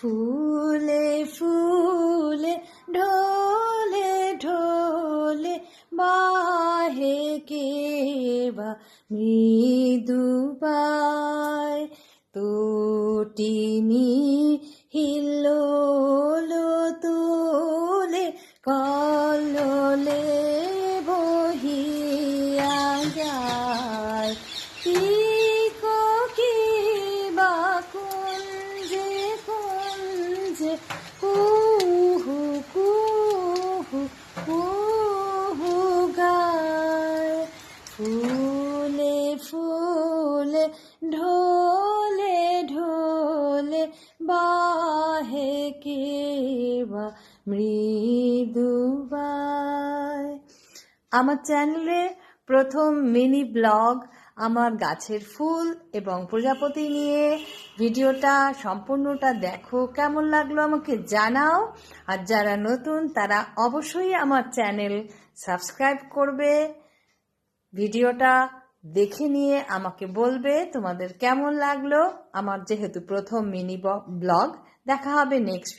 ফুলে ফুলে ঢোলে ঢোলে বাহে কেবা মৃদু পায়। তোটিনি হিল্লোলো তুলে কল্লোলে কুঞ্জে কুহু কু হু গায়। ফুলে ফুলে, ঢোলে ঢোলে বাহে কেবা মৃদু আমার চ্যানেলে প্রথম মিনি ব্লগ, আমার গাছের ফুল এবং প্রজাপতি নিয়ে ভিডিওটা সম্পূর্ণটা দেখো। কেমন লাগল আমাকে জানাও। আর যারা নতুন, তারা অবশ্যই আমার চ্যানেল সাবস্ক্রাইব করবে। ভিডিওটা দেখে নিয়ে আমাকে বলবে তোমাদের কেমন লাগল। আমার যেহেতু প্রথম মিনি ব্লগ, দেখা হবে নেক্সট